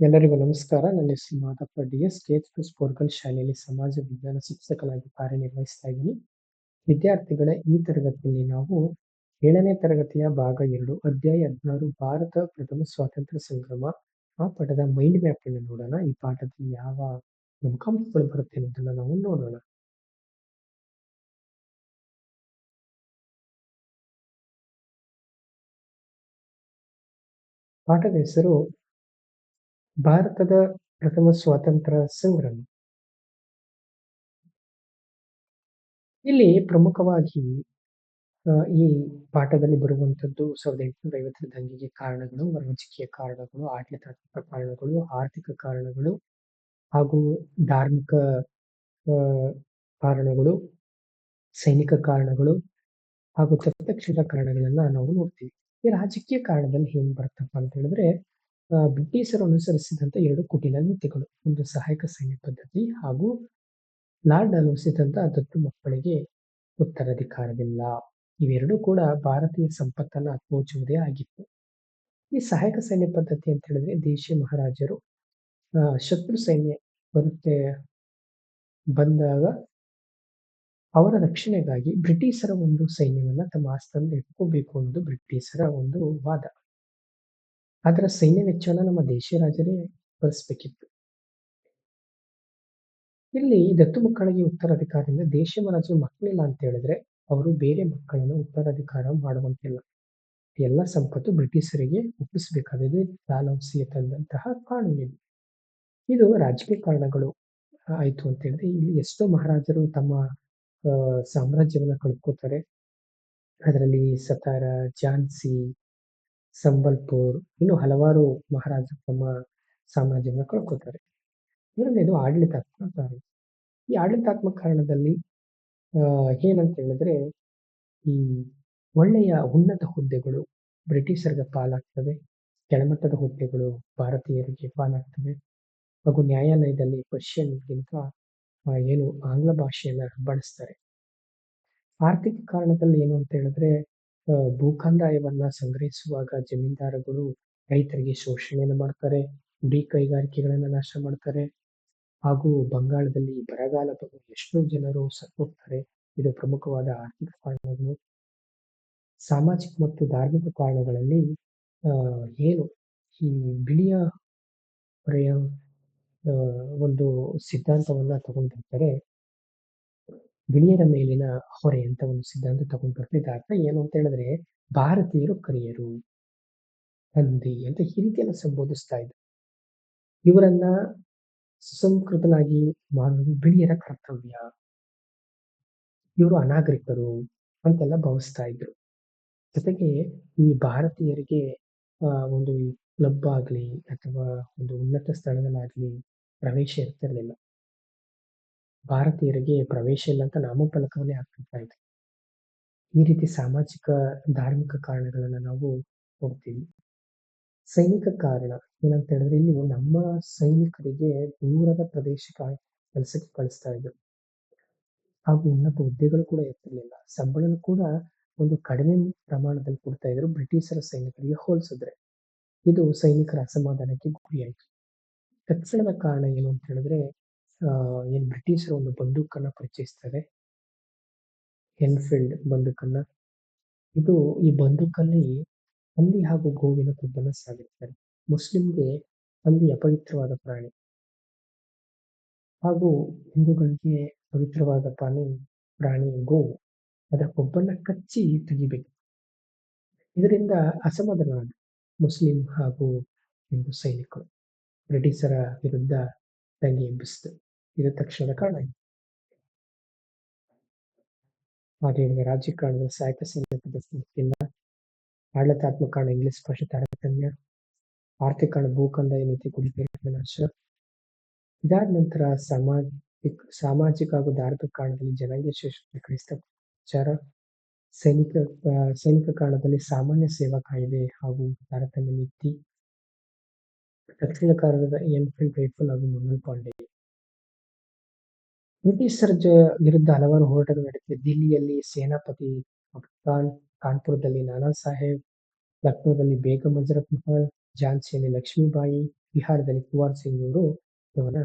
ಎಲ್ಲರಿಗೂ ನಮಸ್ಕಾರ. ನನ್ನ ಹೆಸರು ಮಾದಪ್ಪ ಕೇತ್ ಪ್ಲಸ್ ಸ್ಪೋರ್ಗಲ್ ಶಾಲೆಯಲ್ಲಿ ಸಮಾಜ ವಿಜ್ಞಾನ ಶಿಕ್ಷಕನಾಗಿ ಕಾರ್ಯನಿರ್ವಹಿಸ್ತಾ ಇದ್ದೀನಿ. ವಿದ್ಯಾರ್ಥಿಗಳ ಈ ತರಗತಿಯಲ್ಲಿ ನಾವು ಏಳನೇ ತರಗತಿಯ ಭಾಗ ಎರಡು, ಅಧ್ಯಾಯ ಹದಿನಾರು, ಭಾರತ ಪ್ರಥಮ ಸ್ವಾತಂತ್ರ್ಯ ಸಂಗ್ರಾಮ, ಆ ಪಾಠದ ಮೈಂಡ್ ಮ್ಯಾಪ್ ಅನ್ನು ನೋಡೋಣ. ಈ ಪಾಠದಲ್ಲಿ ಯಾವ ಮುಖಾಂಶಗಳು ಬರುತ್ತೆ ಅನ್ನೋದನ್ನ ನಾವು ನೋಡೋಣ. ಪಾಠದ ಹೆಸರು ಭಾರತದ ಪ್ರಥಮ ಸ್ವಾತಂತ್ರ್ಯ ಸಂಗ್ರಾಮ. ಇಲ್ಲಿ ಪ್ರಮುಖವಾಗಿ ಈ ಪಾಠದಲ್ಲಿ ಬರುವಂತದ್ದು ಸಾವಿರದ ಎಂಟುನೂರ ಐವತ್ತರ ದಂಗೆಗೆ ಕಾರಣಗಳು, ರಾಜಕೀಯ ಕಾರಣಗಳು, ಆಡಳಿತಾತ್ಮಕ ಕಾರಣಗಳು, ಆರ್ಥಿಕ ಕಾರಣಗಳು ಹಾಗೂ ಧಾರ್ಮಿಕ ಕಾರಣಗಳು, ಸೈನಿಕ ಕಾರಣಗಳು ಹಾಗೂ ಕಾರಣಗಳನ್ನ ನಾವು ನೋಡ್ತೀವಿ. ಈ ರಾಜಕೀಯ ಕಾರಣದಲ್ಲಿ ಏನ್ ಬರುತ್ತಪ್ಪ ಅಂತ ಹೇಳಿದ್ರೆ ಬ್ರಿಟಿಷರು ಅನುಸರಿಸಿದಂತ ಎರಡು ಕುಟಿಲ ನೀತಿಗಳು, ಒಂದು ಸಹಾಯಕ ಸೈನ್ಯ ಪದ್ಧತಿ ಹಾಗೂ ಲಾರ್ಡ್ ಅನುಸರಿಸಿದಂತ ದತ್ತು ಮಕ್ಕಳಿಗೆ ಉತ್ತರಾಧಿಕಾರವಿಲ್ಲ. ಇವೆರಡೂ ಕೂಡ ಭಾರತೀಯ ಸಂಪತ್ತನ್ನ ಅತ್ಮೋಚುವುದೇ ಆಗಿತ್ತು. ಈ ಸಹಾಯಕ ಸೈನ್ಯ ಪದ್ಧತಿ ಅಂತ ಹೇಳಿದ್ರೆ ದೇಶೀಯ ಮಹಾರಾಜರು ಶತ್ರು ಸೈನ್ಯ ಬರುತ್ತೆ ಬಂದಾಗ ಅವರ ರಕ್ಷಣೆಗಾಗಿ ಬ್ರಿಟಿಷರ ಒಂದು ಸೈನ್ಯವನ್ನ ತಮ್ಮ ಆಸ್ಥಾನದಲ್ಲಿ ಇಟ್ಕೋಬೇಕು ಅನ್ನೋದು ಬ್ರಿಟಿಷರ ಒಂದು ವಾದ. ಅದರ ಸೈನ್ಯ ವೆಚ್ಚವನ್ನ ನಮ್ಮ ದೇಶೀಯ ರಾಜರೇ ಭರಿಸಬೇಕಿತ್ತು. ಇಲ್ಲಿ ದತ್ತು ಮಕ್ಕಳಿಗೆ ಉತ್ತರಾಧಿಕಾರದಿಂದ ದೇಶ ಮಹಾರಾಜರು ಮಕ್ಕಳಿಲ್ಲ ಅಂತ ಹೇಳಿದ್ರೆ ಅವರು ಬೇರೆ ಮಕ್ಕಳನ್ನು ಉತ್ತರಾಧಿಕಾರ ಮಾಡುವಂತಿಲ್ಲ. ಎಲ್ಲ ಸಂಪತ್ತು ಬ್ರಿಟಿಷರಿಗೆ ಒಪ್ಪಿಸಬೇಕಾದದ್ದು ಡಾಲೌಸಿಯ ತಂದಂತಹ ಕಾನೂನಿದೆ ಇದು ರಾಜಕೀಯ ಕಾರಣಗಳು ಆಯ್ತು ಅಂತ ಹೇಳಿದ್ರೆ ಇಲ್ಲಿ ಎಷ್ಟೋ ಮಹಾರಾಜರು ತಮ್ಮ ಸಾಮ್ರಾಜ್ಯವನ್ನ ಕಳ್ಕೊತಾರೆ. ಅದರಲ್ಲಿ ಸತಾರ, ಝಾನ್ಸಿ ಸಂಬಲ್ಪುರ್. ಇನ್ನು ಹಲವಾರು ಮಹಾರಾಜ ತಮ್ಮ ಸಾಮ್ರಾಜ್ಯವನ್ನು ಕಳ್ಕೊತಾರೆ. ಇದು ಆಡಳಿತಾತ್ಮಕ ಕಾರಣ. ಈ ಆಡಳಿತಾತ್ಮಕ ಕಾರಣದಲ್ಲಿ ಏನಂತ ಹೇಳಿದ್ರೆ, ಈ ಒಳ್ಳೆಯ ಉನ್ನತ ಹುದ್ದೆಗಳು ಬ್ರಿಟಿಷರಿಗೆ ಪಾಲಾಗ್ತವೆ, ಕೆಳಮಟ್ಟದ ಹುದ್ದೆಗಳು ಭಾರತೀಯರಿಗೆ ಪಾಲಾಗ್ತವೆ. ಹಾಗೂ ನ್ಯಾಯಾಲಯದಲ್ಲಿ ಪರ್ಷಿಯನ್ಗಿಂತ ಏನು ಆಂಗ್ಲ ಭಾಷೆಯನ್ನ ಬಳಸ್ತಾರೆ. ಆರ್ಥಿಕ ಕಾರಣದಲ್ಲಿ ಏನು ಅಂತ ಹೇಳಿದ್ರೆ ಭೂಕಂದಾಯವನ್ನ ಸಂಗ್ರಹಿಸುವಾಗ ಜಮೀನ್ದಾರಗಳು ರೈತರಿಗೆ ಶೋಷಣೆಯನ್ನು ಮಾಡ್ತಾರೆ, ಗುಡಿ ಕೈಗಾರಿಕೆಗಳನ್ನ ನಾಶ ಮಾಡ್ತಾರೆ ಹಾಗೂ ಬಂಗಾಳದಲ್ಲಿ ಬರಗಾಲ ಬಂದು ಎಷ್ಟೋ ಜನರು ಸತ್ತೋಗ್ತಾರೆ. ಇದು ಪ್ರಮುಖವಾದ ಆರ್ಥಿಕ ಕಾರಣಗಳು. ಸಾಮಾಜಿಕ ಮತ್ತು ಧಾರ್ಮಿಕ ಕಾರಣಗಳಲ್ಲಿ ಏನು ಈ ಬಿಳಿಯ ಹೊರೆಯ ಒಂದು ಸಿದ್ಧಾಂತವನ್ನ ತಗೊಂಡಿರ್ತಾರೆ. ಬಿಳಿಯರ ಮೇಲಿನ ಹೊರೆ ಅಂತ ಒಂದು ಸಿದ್ಧಾಂತ ತಗೊಂಡು ಬರ್ತಿದ್ದ ಏನು ಅಂತ ಹೇಳಿದ್ರೆ, ಭಾರತೀಯರು ಕರಿಯರು ಹಂದಿ ಅಂತ ಈ ರೀತಿಯನ್ನು ಸಂಬೋಧಿಸ್ತಾ ಇದ್ರು. ಇವರನ್ನ ಸುಸಂಸ್ಕೃತನಾಗಿ ಮಾಡುವುದು ಬಿಳಿಯರ ಕರ್ತವ್ಯ. ಇವರು ಅನಾಗರಿಕರು ಅಂತೆಲ್ಲ ಭಾವಿಸ್ತಾ ಇದ್ರು. ಜೊತೆಗೆ ಈ ಭಾರತೀಯರಿಗೆ ಒಂದು ಕ್ಲಬ್ ಆಗ್ಲಿ ಅಥವಾ ಒಂದು ಉನ್ನತ ಸ್ಥಳದಲ್ಲಾಗ್ಲಿ ಪ್ರವೇಶ ಇರ್ತಿರ್ಲಿಲ್ಲ. ಭಾರತೀಯರಿಗೆ ಪ್ರವೇಶ ಇಲ್ಲ ಅಂತ ನಾಮಫಲಕವನ್ನೇ ಹಾಕ್ತಿರ್ತಾ ಇದ್ರು ಈ ರೀತಿ ಸಾಮಾಜಿಕ, ಧಾರ್ಮಿಕ ಕಾರಣಗಳನ್ನ ನಾವು ನೋಡ್ತೀವಿ. ಸೈನಿಕ ಕಾರಣ ಏನಂತ ಹೇಳಿದ್ರೆ ಇಲ್ಲಿ ನಮ್ಮ ಸೈನಿಕರಿಗೆ ದೂರದ ಪ್ರದೇಶಕ್ಕೆ ಕೆಲಸಕ್ಕೆ ಕಳಿಸ್ತಾ ಇದ್ರು. ಹಾಗೂ ಉನ್ನತ ಹುದ್ದೆಗಳು ಕೂಡ ಇರ್ತಿರ್ಲಿಲ್ಲ ಸಂಬಳನೂ ಕೂಡ ಒಂದು ಕಡಿಮೆ ಪ್ರಮಾಣದಲ್ಲಿ ಕೊಡ್ತಾ ಇದ್ರು ಬ್ರಿಟಿಷರ ಸೈನಿಕರಿಗೆ ಹೋಲಿಸಿದ್ರೆ. ಇದು ಸೈನಿಕರ ಅಸಮಾಧಾನಕ್ಕೆ ಗುರಿಯಾಯಿತು. ತಕ್ಷಣದ ಕಾರಣ ಏನು ಅಂತ ಹೇಳಿದ್ರೆ ಏನ್ ಬ್ರಿಟಿಷರು ಒಂದು ಬಂದೂಕನ್ನ ಪರಿಚಯಿಸ್ತಾರೆ. ಎನ್ಫೀಲ್ಡ್ ಬಂದೂಕನ್ನ. ಇದು ಈ ಬಂದೂಕಲ್ಲಿ ಹಂದಿ ಹಾಗೂ ಗೋವಿನ ಕೊಬ್ಬನ್ನ ಸಾಗಿರ್ತಾರೆ ಮುಸ್ಲಿಂಗೆ ಹಂದಿ ಅಪವಿತ್ರವಾದ ಪ್ರಾಣಿ. ಹಾಗೂ ಹಿಂದೂಗಳಿಗೆ ಪವಿತ್ರವಾದ ಪ್ರಾಣಿ ಪ್ರಾಣಿ ಗೋವು ಅದರ ಕೊಬ್ಬನ್ನ ಕಚ್ಚಿ ತೆಗಿಬೇಕು. ಇದರಿಂದ ಅಸಮಾಧಾನ ಮುಸ್ಲಿಂ ಹಾಗೂ ಹಿಂದೂ ಸೈನಿಕರು. ಬ್ರಿಟಿಷರ ವಿರುದ್ಧ ದಂಗೆ ಎಬ್ಬಿಸಿತು. ಇದು ತಕ್ಷಣದ ಕಾರಣ. ಹಾಗೆ ಈಗ ರಾಜಕಾರಣದ ಸಹಾಯಕ ಸೈನ್ಯ ಆಡಳಿತಾತ್ಮಕ ಕಾರಣ ಇಂಗ್ಲಿಷ್ ಭಾಷೆ ತಾರತಮ್ಯ, ಆರ್ಥಿಕ ಕಾರಣ ಭೂಕಂದ ನೀತಿ ಕುಡಿಪೇರಿನ ನಾಶ ಇದಾದ ನಂತರ ಸಾಮಾಜಿಕ ಸಾಮಾಜಿಕ ಹಾಗೂ ಧಾರ್ಮಿಕ ಕಾರಣದಲ್ಲಿ ಜನಾಂಗೀಯ ಶ್ರೇಷ್ಠ ಕ್ರೈಸ್ತ ವಿಚಾರ ಸೈನಿಕ ಸೈನಿಕ ಕಾರಣದಲ್ಲಿ ಸಾಮಾನ್ಯ ಸೇವಾ ಕಾಯ್ದೆ ಹಾಗೂ ತಾರತಮ್ಯ ನೀತಿ ದಕ್ಷಿಣ ಕಾರಣದ ಎನ್ಫೀಲ್ಡ್ ರೈಫಲ್ ಹಾಗೂ ಮಂಗಲ್ ಪಾಂಡೆ ಬ್ರಿಟಿಷರ ಜ- ವಿರುದ್ಧ ಹಲವಾರು ಹೋರಾಟಗಳು ನಡೆದಿದೆ. ದಿಲ್ಲಿಯಲ್ಲಿ ಸೇನಾಪತಿ ಖಾನ್ ಕಾನ್ಪುರದಲ್ಲಿ ನಾನಾ ಸಾಹೇಬ್, ಲಕ್ನೋದಲ್ಲಿ ಬೇಗಂ ಹಜರತ್ ಮಹಲ್ ಝಾನ್ಸಿಯಲ್ಲಿ ಲಕ್ಷ್ಮೀಬಾಯಿ, ಬಿಹಾರದಲ್ಲಿ ಕುವಾರ್ ಸಿಂಗ್ ಅವರು ಇವನ್ನ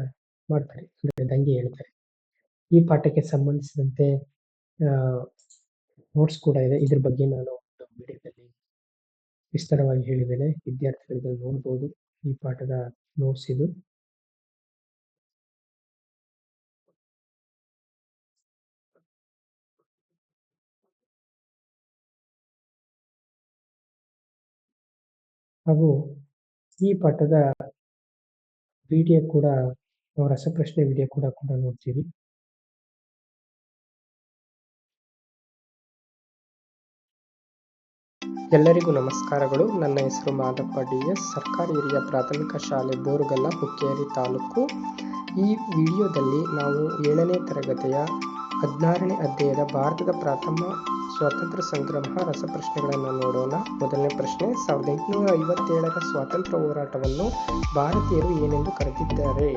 ಮಾಡ್ತಾರೆ. ಅಂದ್ರೆ ದಂಗೆ ಹೇಳ್ತಾರೆ. ಈ ಪಾಠಕ್ಕೆ ಸಂಬಂಧಿಸಿದಂತೆ ನೋಟ್ಸ್ ಕೂಡ ಇದೆ. ಇದ್ರ ಬಗ್ಗೆ ನಾನು ವಿಡಿಯೋದಲ್ಲಿ ವಿಸ್ತಾರವಾಗಿ ಹೇಳಿದ್ದೇನೆ. ವಿದ್ಯಾರ್ಥಿಗಳಿಗೆ ನೋಡಬಹುದು ಈ ಪಾಠದ ನೋಟ್ಸ್ ಇದು. ಹಾಗೂ ಈ ಪಾಠದ ವಿಡಿಯೋ ಕೂಡ ರಸಪ್ರಶ್ನೆ ವಿಡಿಯೋ ಕೂಡ ಕೂಡ ನೋಡ್ತೀವಿ ಎಲ್ಲರಿಗೂ ನಮಸ್ಕಾರಗಳು. ನನ್ನ ಹೆಸರು ಮಾದಪ್ಪ ಡಿ ಎಸ್ ಸರ್ಕಾರಿ ಹಿರಿಯ ಪ್ರಾಥಮಿಕ ಶಾಲೆ ಬೋರುಗಲ್ಲ, ಹುಕ್ಕೇರಿ ತಾಲೂಕು. ಈ ವಿಡಿಯೋದಲ್ಲಿ ನಾವು ಏಳನೇ ತರಗತಿಯ ಹದಿನಾರನೇ ಅಧ್ಯಾಯದ ಭಾರತದ ಪ್ರಥಮ ಸ್ವಾತಂತ್ರ್ಯ ಸಂಗ್ರಾಮ ರಸಪ್ರಶ್ನೆಗಳನ್ನು ನೋಡೋಣ. ಮೊದಲನೇ ಪ್ರಶ್ನೆ, ಸಾವಿರದ ಎಂಟುನೂರ ಐವತ್ತೇಳರ ಸ್ವಾತಂತ್ರ್ಯ ಹೋರಾಟವನ್ನು ಭಾರತೀಯರು ಏನೆಂದು ಕರೆದಿದ್ದಾರೆ?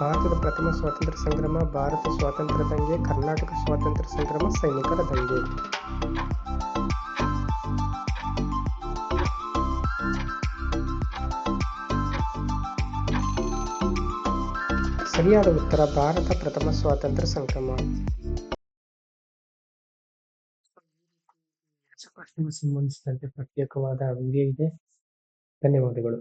ಭಾರತದ ಪ್ರಥಮ ಸ್ವಾತಂತ್ರ್ಯ ಸಂಗ್ರಾಮ, ಭಾರತ ಸ್ವಾತಂತ್ರ್ಯ ದಂಗೆ, ಕರ್ನಾಟಕ ಸ್ವಾತಂತ್ರ್ಯ ಸಂಗ್ರಾಮ ಸೈನಿಕರ ದಂಗೆ. ಸರಿಯಾದ ಉತ್ತರ ಭಾರತ ಪ್ರಥಮ ಸ್ವಾತಂತ್ರ್ಯ ಸಂಕ್ರಮ ಸಂಬಂಧಿಸಿದಂತೆ ಪ್ರತ್ಯೇಕವಾದ ವಿಡಿಯೋ ಇದೆ. ಧನ್ಯವಾದಗಳು.